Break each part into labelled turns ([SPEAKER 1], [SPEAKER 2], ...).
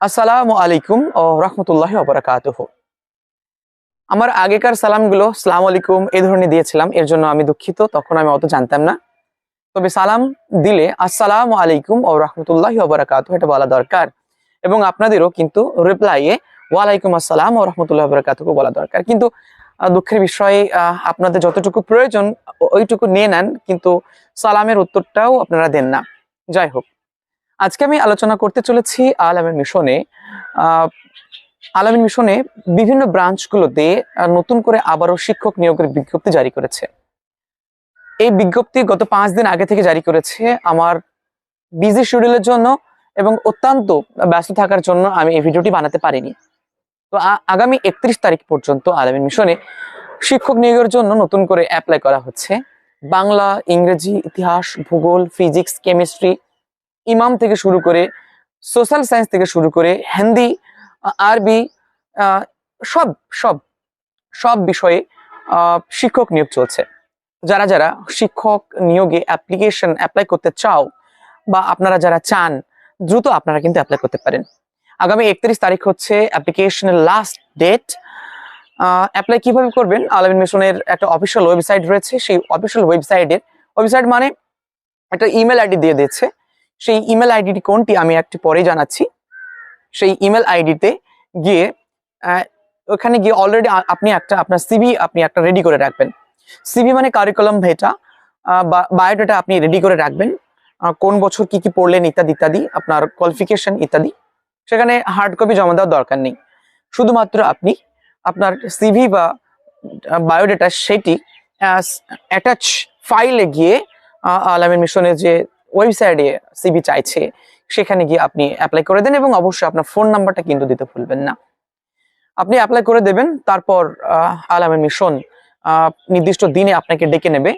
[SPEAKER 1] আসসালামু আলাইকুম ও রহমতুল্লাহ ওবরাকাতুহ আমার আগেকার সালামগুলো, সালাম আলাইকুম এই ধরনের দিয়েছিলাম, এর জন্য আমি দুঃখিত, তখন আমি অত জানতাম না। তবে সালাম দিলে, আসসালামু আলাইকুম ও রহমতুল্লাহ ওবরাকাতুহ এটা বলা দরকার। এবং আপনাদেরও কিন্তু রিপ্লাইয়ে ওয়ালাইকুম আসসালাম ও রহমতুল্লাহ ওবরাকাতুহ বলা দরকার। কিন্তু দুঃখের বিষয়ে আপনাদের যতটুকু প্রয়োজন ওইটুকু নিয়ে নেন, কিন্তু সালামের উত্তরটাও আপনারা দেন না। যাই হোক। আজকে আমি আলোচনা করতে চলেছি আলামের মিশনে। আহ, আলামিন মিশনে বিভিন্ন ব্রাঞ্চগুলোতে নতুন করে আবারও শিক্ষক নিয়োগের বিজ্ঞপ্তি জারি করেছে। এই বিজ্ঞপ্তি গত পাঁচ দিন আগে থেকে জারি করেছে। আমার বিজি শিডিউলের জন্য এবং অত্যন্ত ব্যস্ত থাকার জন্য আমি এই ভিডিওটি বানাতে পারিনি। তো আগামী একত্রিশ তারিখ পর্যন্ত আলামিন মিশনে শিক্ষক নিয়োগের জন্য নতুন করে অ্যাপ্লাই করা হচ্ছে। বাংলা ইংরেজি ইতিহাস ভূগোল ফিজিক্স কেমিস্ট্রি ইমাম থেকে শুরু করে সোশ্যাল সায়েন্স থেকে শুরু করে হিন্দি আরবি সব সব সব বিষয়ে শিক্ষক নিয়োগ চলছে। যারা যারা শিক্ষক নিয়োগে অ্যাপ্লিকেশন অ্যাপ্লাই করতে চাও বা আপনারা যারা চান, দ্রুত আপনারা কিন্তু অ্যাপ্লাই করতে পারেন। আগামী একত্রিশ তারিখ হচ্ছে অ্যাপ্লিকেশনের লাস্ট ডেট অ্যাপ্লাই কীভাবে করবেন? আলামিন মিশনের একটা অফিসিয়াল ওয়েবসাইট রয়েছে। সেই অফিসিয়াল ওয়েবসাইটের ওয়েবসাইট মানে একটা ইমেল আইডি দিয়ে দিয়েছে। সেই ইমেল আইডিটি কোনটি আমি একটি পরে জানাচ্ছি। সেই ইমেল আইডিতে গিয়ে ওখানে গিয়ে অলরেডি আপনি একটা আপনার সিভি আপনি একটা রেডি করে রাখবেন। সিভি মানে কারিকুলাম ভেটা বায়োডাটা আপনি রেডি করে রাখবেন। কোন বছর কি কি পড়লেন ইত্যাদি ইত্যাদি আপনার কোয়ালিফিকেশন ইত্যাদি। সেখানে হার্ড কপি জমা দেওয়ার দরকার নেই। শুধুমাত্র আপনি আপনার সিভি বা বায়োডাটা সেটি অ্যাটাচ ফাইলে গিয়ে আহ, আলামিন মিশনের যে ওয়েবসাইটে সিভি চাইছে, সেখানে গিয়ে আপনি অ্যাপ্লাই করে দেন এবং অবশ্যই আপনার ফোন নাম্বারটা কিন্তু দিতে ভুলবেন না। আপনি অ্যাপ্লাই করে দেবেন, তারপর আলামের মিশন নির্দিষ্ট দিনে আপনাকে ডেকে নেবে।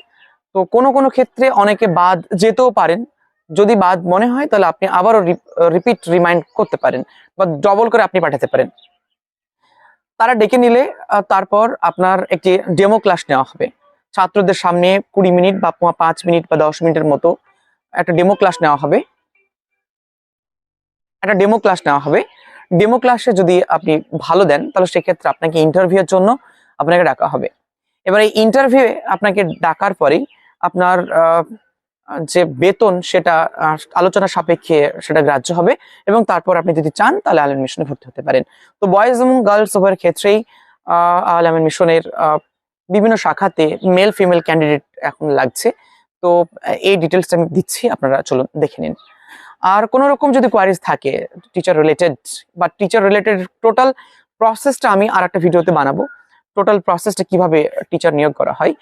[SPEAKER 1] তো কোনো কোনো ক্ষেত্রে অনেকে বাদ যেতেও পারেন। যদি বাদ মনে হয়, তাহলে আপনি আবারও রিপিট রিমাইন্ড করতে পারেন বা ডবল করে আপনি পাঠাতে পারেন। তারা ডেকে নিলে তারপর আপনার একটি ডেমো ক্লাস নেওয়া হবে। ছাত্রদের সামনে কুড়ি মিনিট বা পাঁচ মিনিট বা দশ মিনিটের মতো একটা ডেমো ক্লাস নেওয়া হবে। একটা ডেমো ক্লাস নেওয়া হবে। ডেমো ক্লাসে যদি আপনি ভালো দেন, তাহলে সেক্ষেত্রে আপনাকে ইন্টারভিউয়ের জন্য আপনাকে ডাকা হবে। এবার এই ইন্টারভিউ আপনাকে ডাকার পরেই আপনার যে বেতন সেটা আলোচনা সাপেক্ষে সেটা গ্রাহ্য হবে এবং তারপর আপনি যদি চান, তাহলে আলম মিশনে ভর্তি হতে পারেন। তো বয়েজ এবং গার্লস উভয়ের ক্ষেত্রেই, আহ আলম মিশনের বিভিন্ন শাখাতে মেল ফিমেল ক্যান্ডিডেট এখন লাগছে। তো এই ডিটেলসটা আমি দিচ্ছি, আপনারা চলুন দেখে নিন। আর কোনো রকম যদি কোয়ারিজ থাকে টিচার রিলেটেড বা টিচার রিলেটেড টোটাল প্রসেসটা আমি আর একটা ভিডিওতে বানাবো টোটাল প্রসেসটা কীভাবে টিচার নিয়োগ করা হয়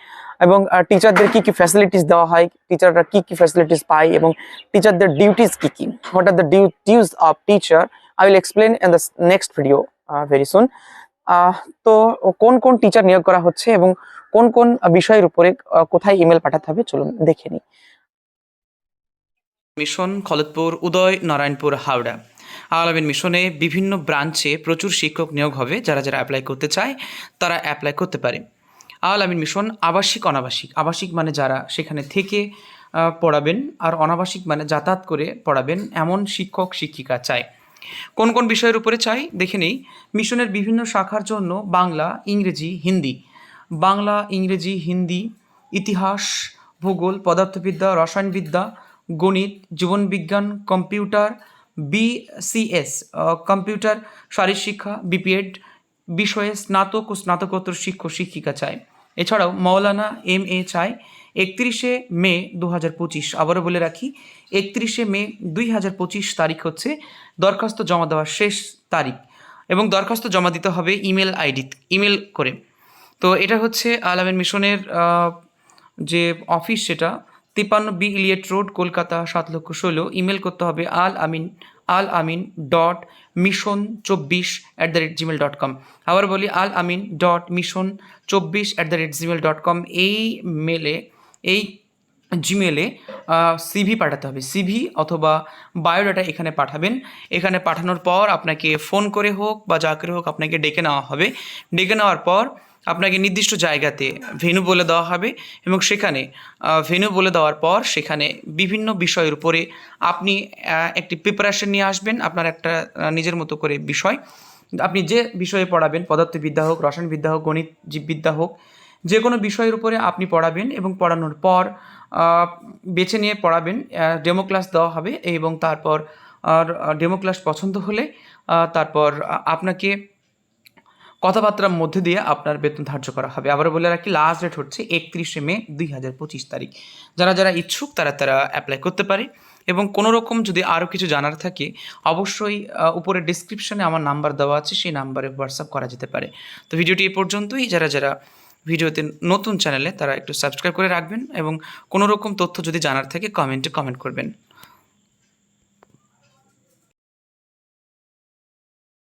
[SPEAKER 1] এবং টিচারদের কি কি ফ্যাসিলিটিস দেওয়া হয় টিচাররা কি কি ফ্যাসিলিটিস পায় এবং টিচারদের ডিউটিস কি কি? What are the duties of teacher I will explain in the next video very soon তো কোন কোন টিচার নিয়োগ করা হচ্ছে এবং কোন কোন বিষয়ের উপরে কোথায় ইমেল পাঠাতে হবে চলুন দেখে নিই।
[SPEAKER 2] মিশন, খলতপুর, উদয়, নারায়ণপুর, হাওড়া। আলামিন মিশনে বিভিন্ন ব্রাঞ্চে প্রচুর শিক্ষক নিয়োগ হবে, যারা যারা অ্যাপ্লাই করতে চায়, তারা অ্যাপ্লাই করতে পারে। আলামিন মিশন আবাসিক, অনাবাসিক। আবাসিক মানে যারা সেখানে থেকে পড়াবেন, আর অনাবাসিক মানে যাতায়াত করে পড়াবেন, এমন শিক্ষক, শিক্ষিকা চায় কোন কোন বিষয়ের উপরে চাই? দেখে নেই। মিশনের বিভিন্ন শাখার জন্য বাংলা, ইংরেজি, হিন্দি বাংলা, ইংরেজি, হিন্দি, ইতিহাস, ভূগোল, পদার্থবিদ্যা, রসায়নবিদ্যা, গণিত, জীবনবিজ্ঞান, কম্পিউটার বিসিএস কম্পিউটার শারীরশিক্ষা বিপিএড, বিষয়ে স্নাতক ও স্নাতকোত্তর শিক্ষক শিক্ষিকা চায় এছাড়াও মৌলানা এম এ চায় একত্রিশে মে দু হাজার পঁচিশ। আবারও বলে রাখি, একত্রিশে মে দুই হাজার পঁচিশ তারিখ হচ্ছে দরখাস্ত জমা দেওয়ার শেষ তারিখ এবং দরখাস্ত জমা দিতে হবে ইমেল আইডি ইমেল করে। তো এটা হচ্ছে আলামিন মিশনের যে অফিস সেটা তিপ্পান্ন বি ইলিয়েট রোড, কলকাতা সাত লক্ষ ষোলো। ইমেল করতে হবে আল আমিন আল আমিন ডট মিশন চব্বিশ at the rate Gmail dot com আবার বলি আল আমিন ডট মিশন চব্বিশ at the rate Gmail dot com এই মেলে, এই জিমেলে সিভি পাঠাতে হবে। সিভি অথবা বায়োডাটা এখানে পাঠাবেন। এখানে পাঠানোর পর আপনাকে ফোন করে হোক বা যা করে হোক আপনাকে ডেকে নেওয়া হবে। ডেকে নেওয়ার পর আপনাকে নির্দিষ্ট জায়গাতে ভেনু বলে দেওয়া হবে এবং সেখানে ভেনু বলে দেওয়ার পর সেখানে বিভিন্ন বিষয়ের উপরে আপনি একটি প্রিপারেশন নিয়ে আসবেন, আপনার একটা নিজের মতো করে বিষয়। আপনি যে বিষয়ে পড়াবেন, পদার্থবিদ্যা হোক, রসায়নবিদ্যা হোক গণিত জীববিদ্যা হোক যে কোনো বিষয়ের উপরে আপনি পড়াবেন এবং পড়ানোর পর বেছে নিয়ে পড়াবেন ডেমো ক্লাস দেওয়া হবে এবং তারপর ডেমো ক্লাস পছন্দ হলে তারপর আপনাকে কথাবার্তার মধ্যে দিয়ে আপনার বেতন ধার্য করা হবে। আবার বলে রাখি লাস্ট ডেট হচ্ছে একত্রিশে মে দুই হাজার পঁচিশ তারিখ। যারা যারা ইচ্ছুক, তারা তারা অ্যাপ্লাই করতে পারে। এবং কোনো রকম যদি আরও কিছু জানার থাকে, অবশ্যই উপরে ডিসক্রিপশনে আমার নাম্বার দেওয়া আছে, সেই নাম্বারে হোয়াটসঅ্যাপ করা যেতে পারে। তো ভিডিওটি এ পর্যন্তই। যারা যারা ভিডিওতে নতুন চ্যানেলে তারা একটু সাবস্ক্রাইব করে রাখবেন এবং কোনো রকম তথ্য যদি জানার থাকে কমেন্টে কমেন্ট করবেন।